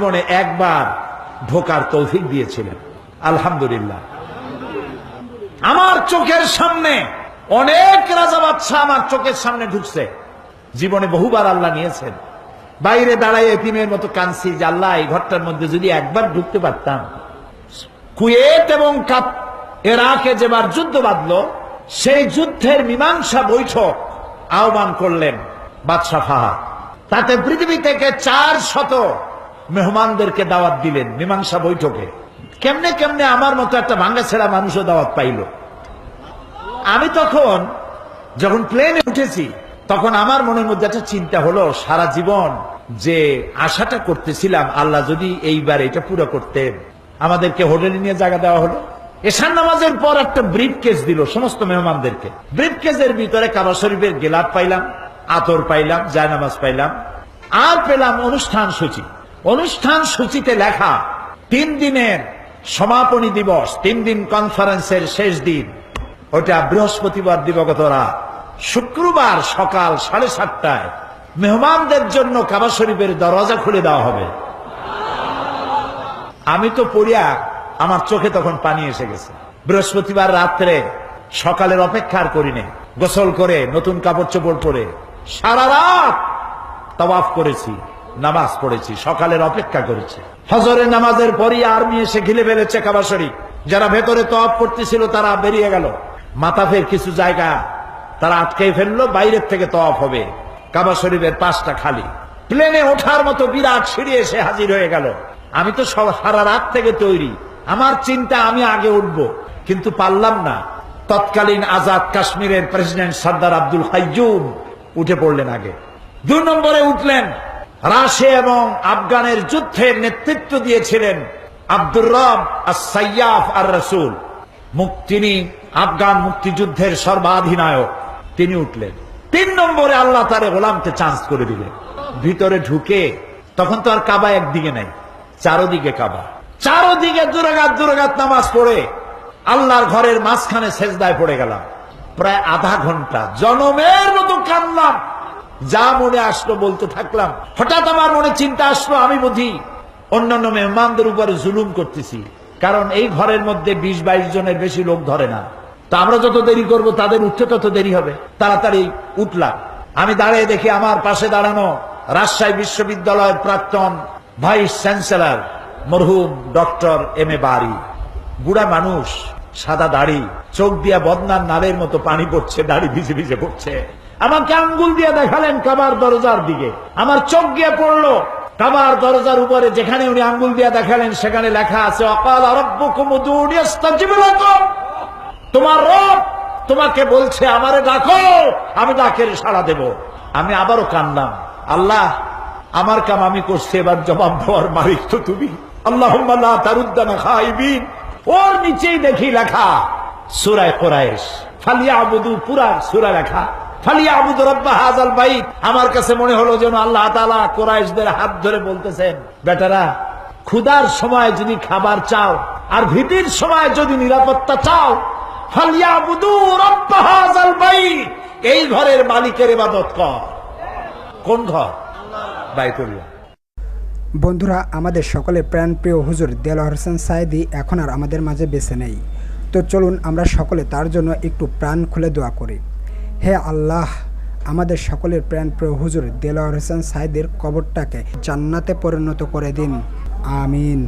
জীবনে একবার ঢোকার তৌফিক দিয়েছিলেন। আলহামদুলিল্লাহ। আমার চোখের সামনে অনেক রাজা বাচ্চা আমার চোখের সামনে ঢুকছে। জীবনে বহুবার আল্লাহ নিয়েছেন। বাইরে দাঁড়ায় এতিমের মতো কানছি যে আল্লাহ, এই ঘরটার মধ্যে যদি একবার ঢুকতে পারতাম। কুয়েত এবং কাপ এরাকে যেবার যুদ্ধ বাঁধল, সেই যুদ্ধের মীমাংসা বৈঠক আহ্বান করলেন বাদশাহ ফাহাদ। তাতে পৃথিবী থেকে চার শত মেহমানদেরকে দাওয়াত দিলেন মীমাংসা বৈঠকে। কেমনে কেমনে আমার মতো একটা ভাঙ্গা ছেড়া মানুষও দাওয়াত পাইল। আমি তখন যখন প্লেনে উঠেছি, তখন আমার মনের মধ্যে একটা চিন্তা হলো, সারা জীবন যে আশাটা করতেছিলাম, আল্লাহ যদি এইবার এটা পুরো করতেন। আমাদেরকে হোটেলে নিয়ে জায়গা দেওয়া হলো। এশান নামাজের পর একটা ব্রিফ কেস দিল সমস্ত মেহমানদেরকে। ব্রিফ কেসের ভিতরে কাবা শরীফের গেলাপ পাইলাম, আতর পাইলাম, জায়নামাজ পাইলাম। আর পেলাম অনুষ্ঠান সূচি। অনুষ্ঠান সূচিতে লেখা, তিন দিনের সমাপনী দিবস, তিন দিন কনফারেন্সের শেষ দিন। ওটা বৃহস্পতিবার দিবগত রাত শুক্রবার সকাল সাড়ে সাতটায় মেহমানদের জন্য কাবা শরীফের দরজা খুলে দেওয়া হবে। আমি তো পড়িয়া আমার চোখে তখন পানি এসে গেছে। বৃহস্পতিবার রাত্রে সকালের অপেক্ষার করিনি গোসল করে, নতুন কাপড় চোপড় পরে সারা রাত তওয়াফ করেছি। নামাজ পড়েছি, সকালের অপেক্ষা করেছি। হজরের নামাজের পরই আর্মি এসে ঘিরে ফেলেছে কাবা শরীফ। যারা ভেতরে তওয়াফ করতেছিল তারা বেরিয়ে গেল। মাতাফের কিছু জায়গা তারা আটকে ফেলল, বাইরের থেকে তওয়াফ হবে। কাবা শরীফের পাঁচটা খালি। প্লেনে ওঠার মতো বিরাট সিঁড়ি এসে হাজির হয়ে গেল। আমি তো সব সারা রাত থেকে তৈরি। আমার চিন্তা আমি আগে উঠব, কিন্তু পারলাম না। তৎকালীন আজাদ কাশ্মীরের প্রেসিডেন্ট সর্দার আব্দুল হাইজুম উঠে পড়লেন আগে। দু নম্বরে উঠলেন। রাশিয়া এবং আফগানের যুদ্ধের নেতৃত্ব দিয়েছিলেন আব্দুর রব আর সাইয়াফ আর রসুল তিনি আফগান মুক্তিযুদ্ধের সর্বাধিনায়ক। তিনি উঠলেন। তিন নম্বরে আল্লাহ তারে গোলামকে চান্স করে দিলেন। ভিতরে ঢুকে তখন তো আর কাবা একদিকে নাই, চারোদিকে কাবা। চারোদিকে দুরাগাত দুরাগাত নামাজ পড়ে আল্লাহর ঘরের মাঝখানে সেজদায় পড়ে গেলাম। প্রায় আধা ঘণ্টা। জনমের মতো কানলাম যা মনে আসলো বলতে থাকলাম। হঠাৎ আমার মনে চিন্তা আসলো, আমি বুঝি অন্যান্য মেহমানদের উপরে জুলুম করতেছি। কারণ এই ঘরের মধ্যে বিশ বাইশ জনের বেশি লোক ধরে না। তা আমরা যত দেরি করব, তাদের উঠতে তত দেরি হবে। তাড়াতাড়ি উঠলাম। আমি দাঁড়িয়ে দেখি আমার পাশে দাঁড়ানো রাজশাহী বিশ্ববিদ্যালয়ের প্রাক্তন ভাইস চ্যান্সেলর, মরহুম ডক্টর এম এ বাড়ি বুড়া মানুষ, সাদা দাড়ি, চোখ দিয়া বদনার নালের মতো পানি পড়ছে, দাড়ি ভিজে ভিজে পড়ছে। আমাকে আঙ্গুল দিয়ে দেখালেন কাবার দরজার দিকে। আমার চোখ গিয়ে পড়ল, কাবার দরজার উপরে যেখানে উনি আঙ্গুল দিয়ে দেখালেন, সেখানে লেখা আছে, অকাল তোমার রব তোমাকে বলছে, আমারে ডাকো, আমি ডাকের সাড়া দেব। আমি আবারও কানলাম আল্লাহ, আমার কাম আমি করছি, এবার জবাব দেওয়ার মালিক তো তুমি। আল্লাহ তারুদ্দানা খাইবিন। ওর নিচেই দেখি লেখা, সুরায় কোরআশ ফালিয়া আবুদু পুরা সুরা লেখা। আমার কাছে মনে হলো যেন আল্লাহ তাআলা কোরআশদের হাত ধরে বলতেছেন, বেটারা, ক্ষুধার সময় যদি খাবার চাও আর ভীতির সময় যদি নিরাপত্তা চাও ফালিয়া আবুদু রব্বা হাজাল এই ঘরের মালিকের ইবাদত কর। কোন ঘর? বাইতুল্লাহ। বন্ধুরা, আমাদের সকলের প্রাণপ্রিয় হুজুর দেলোয়ার হোসেন সাইদি এখন আর আমাদের মাঝে বেছে নেই। তো চলুন আমরা সকলে তার জন্য একটু প্রাণ খুলে দোয়া করি। হে আল্লাহ, আমাদের সকলের প্রাণ প্রাণপ্রিয় হুজুর দেলোয়ার হোসেন সাইদের কবরটাকে জান্নাতে পরিণত করে দিন। আমিন।